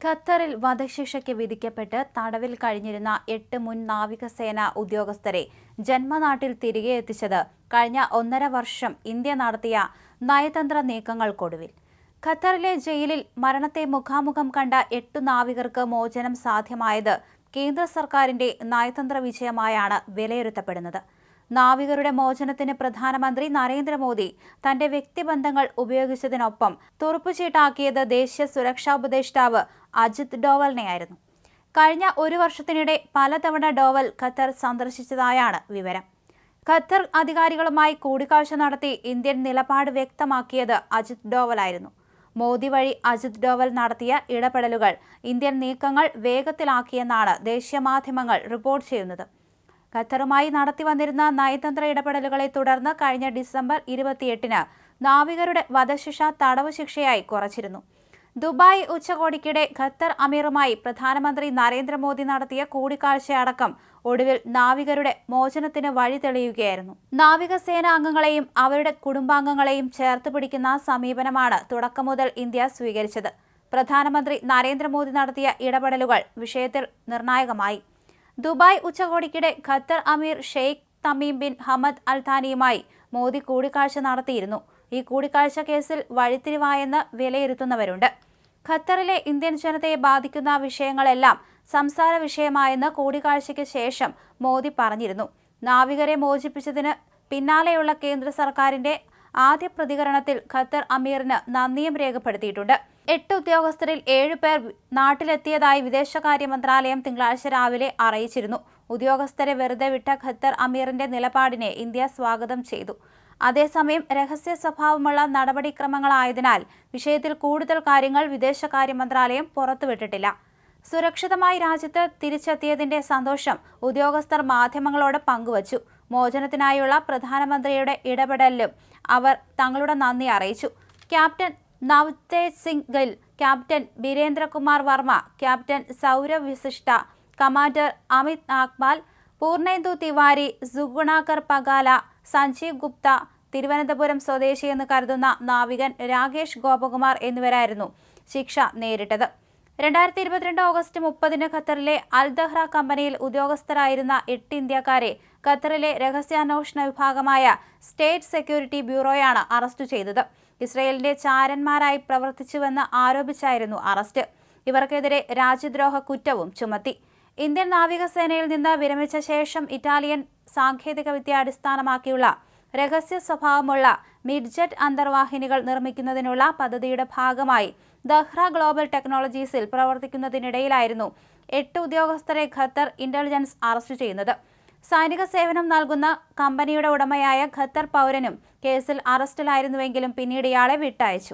ഖത്തറിൽ വധശിക്ഷയ്ക്ക് വിധിക്കപ്പെട്ട് തടവിൽ കഴിഞ്ഞിരുന്ന എട്ട് മുൻ നാവികസേന ഉദ്യോഗസ്ഥരെ ജന്മനാട്ടിൽ തിരികെ എത്തിച്ചത് കഴിഞ്ഞ ഒന്നര വർഷം ഇന്ത്യ നടത്തിയ നയതന്ത്ര നീക്കങ്ങൾക്കൊടുവിൽ. ഖത്തറിലെ ജയിലിൽ മരണത്തെ മുഖാമുഖം കണ്ട എട്ടു നാവികർക്ക് മോചനം സാധ്യമായത് കേന്ദ്ര സർക്കാരിന്റെ നയതന്ത്ര വിജയമായാണ് വിലയിരുത്തപ്പെടുന്നത്. നാവികരുടെ മോചനത്തിന് പ്രധാനമന്ത്രി നരേന്ദ്രമോദി തന്റെ വ്യക്തിബന്ധങ്ങൾ ഉപയോഗിച്ചതിനൊപ്പം തുറുപ്പുചീട്ടാക്കിയത് ദേശീയ സുരക്ഷാ ഉപദേഷ്ടാവ് അജിത് ഡോവലിനെയായിരുന്നു. കഴിഞ്ഞ ഒരു വർഷത്തിനിടെ പലതവണ ഡോവൽ ഖത്തർ സന്ദർശിച്ചതായാണ് വിവരം. ഖത്തർ അധികാരികളുമായി കൂടിക്കാഴ്ച നടത്തി ഇന്ത്യൻ നിലപാട് വ്യക്തമാക്കിയത് അജിത് ഡോവലായിരുന്നു. മോദി വഴി അജിത് ഡോവൽ നടത്തിയ ഇടപെടലുകൾ ഇന്ത്യൻ നീക്കങ്ങൾ വേഗത്തിലാക്കിയെന്നാണ് ദേശീയ മാധ്യമങ്ങൾ റിപ്പോർട്ട് ചെയ്യുന്നത്. ഖത്തറുമായി നടത്തി വന്നിരുന്ന നയതന്ത്ര ഇടപെടലുകളെ തുടർന്ന് കഴിഞ്ഞ ഡിസംബർ ഇരുപത്തിയെട്ടിന് നാവികരുടെ വധശിക്ഷ തടവ് ശിക്ഷയായി കുറച്ചിരുന്നു. ദുബായ് ഉച്ചകോടിക്കിടെ ഖത്തർ അമീറുമായി പ്രധാനമന്ത്രി നരേന്ദ്രമോദി നടത്തിയ കൂടിക്കാഴ്ചയടക്കം ഒടുവിൽ നാവികരുടെ മോചനത്തിന് വഴി തെളിയുകയായിരുന്നു. നാവികസേന അംഗങ്ങളെയും അവരുടെ കുടുംബാംഗങ്ങളെയും ചേർത്ത് പിടിക്കുന്ന സമീപനമാണ് തുടക്കം മുതൽ ഇന്ത്യ സ്വീകരിച്ചത്. പ്രധാനമന്ത്രി നരേന്ദ്രമോദി നടത്തിയ ഇടപെടലുകൾ വിഷയത്തിൽ നിർണായകമായി. ദുബായ് ഉച്ചകോടിക്കിടെ ഖത്തർ അമീർ Sheikh Tamim bin Hamad Al താനിയുമായി Modi കൂടിക്കാഴ്ച നടത്തിയിരുന്നു. ഈ കൂടിക്കാഴ്ച കേസിൽ വഴിത്തിരിവായെന്ന് വിലയിരുത്തുന്നവരുണ്ട്. ഖത്തറിലെ ഇന്ത്യൻ ജനതയെ ബാധിക്കുന്ന വിഷയങ്ങളെല്ലാം സംസാര വിഷയമായെന്ന് കൂടിക്കാഴ്ചയ്ക്ക് ശേഷം മോദി പറഞ്ഞിരുന്നു. നാവികരെ മോചിപ്പിച്ചതിന് പിന്നാലെയുള്ള കേന്ദ്ര സർക്കാരിന്റെ ആദ്യ പ്രതികരണത്തിൽ ഖത്തർ അമീറിന് നന്ദിയും രേഖപ്പെടുത്തിയിട്ടുണ്ട്. എട്ട് ഉദ്യോഗസ്ഥരിൽ ഏഴുപേർ നാട്ടിലെത്തിയതായി വിദേശകാര്യ മന്ത്രാലയം തിങ്കളാഴ്ച രാവിലെ അറിയിച്ചിരുന്നു. ഉദ്യോഗസ്ഥരെ വെറുതെ വിട്ട ഖത്തർ അമീറിന്റെ നിലപാടിനെ ഇന്ത്യ സ്വാഗതം ചെയ്തു. അതേസമയം രഹസ്യ സ്വഭാവമുള്ള നടപടിക്രമങ്ങളായതിനാൽ വിഷയത്തിൽ കൂടുതൽ കാര്യങ്ങൾ വിദേശകാര്യ മന്ത്രാലയം പുറത്തുവിട്ടിട്ടില്ല. സുരക്ഷിതമായി രാജ്യത്ത് തിരിച്ചെത്തിയതിന്റെ സന്തോഷം ഉദ്യോഗസ്ഥർ മാധ്യമങ്ങളോട് പങ്കുവച്ചു. മോചനത്തിനായുള്ള പ്രധാനമന്ത്രിയുടെ ഇടപെടലിലും അവർ തങ്ങളുടെ നന്ദി അറിയിച്ചു. Captain Navtej Singh Gill captain Birendrakumar Varma captain Saurav വിശിഷ്ട കമാൻഡർ അമിത് നാഗ്പാൽ പൂർണേന്ദു തിവാരി സുഗുണാകർ പഗാല സഞ്ജീവ് ഗുപ്ത തിരുവനന്തപുരം സ്വദേശി എന്ന് കരുതുന്ന നാവികൻ രാകേഷ് ഗോപകുമാർ എന്നിവരായിരുന്നു ശിക്ഷ നേരിട്ടത്. രണ്ടായിരത്തി ഇരുപത്തിരണ്ട് ഓഗസ്റ്റ് മുപ്പതിന് ഖത്തറിലെ അൽ ദഹ്റ കമ്പനിയിൽ ഉദ്യോഗസ്ഥരായിരുന്ന എട്ട് ഇന്ത്യക്കാരെ ഖത്തറിലെ രഹസ്യാന്വേഷണ വിഭാഗമായ സ്റ്റേറ്റ് സെക്യൂരിറ്റി ബ്യൂറോയാണ് അറസ്റ്റ് ചെയ്തത്. ഇസ്രയേലിന്റെ ചാരന്മാരായി പ്രവർത്തിച്ചുവെന്ന് ആരോപിച്ചായിരുന്നു അറസ്റ്റ്. ഇവർക്കെതിരെ രാജ്യദ്രോഹ കുറ്റവും ചുമത്തി. ഇന്ത്യൻ നാവികസേനയിൽ നിന്ന് വിരമിച്ച ശേഷം ഇറ്റാലിയൻ സാങ്കേതികവിദ്യ അടിസ്ഥാനമാക്കിയുള്ള രഹസ്യ സ്വഭാവമുള്ള മിഡ്ജറ്റ് അന്തർവാഹിനികൾ നിർമ്മിക്കുന്നതിനുള്ള പദ്ധതിയുടെ ഭാഗമായി ദഹ്റ ഗ്ലോബൽ ടെക്നോളജീസിൽ പ്രവർത്തിക്കുന്നതിനിടയിലായിരുന്നു എട്ട് ഉദ്യോഗസ്ഥരെ ഖത്തർ ഇന്റലിജൻസ് അറസ്റ്റ് ചെയ്യുന്നത്. സൈനിക സേവനം നൽകുന്ന കമ്പനിയുടെ ഉടമയായ ഖത്തർ പൗരനും കേസിൽ അറസ്റ്റിലായിരുന്നുവെങ്കിലും പിന്നീട് ഇയാളെ വിട്ടയച്ചു.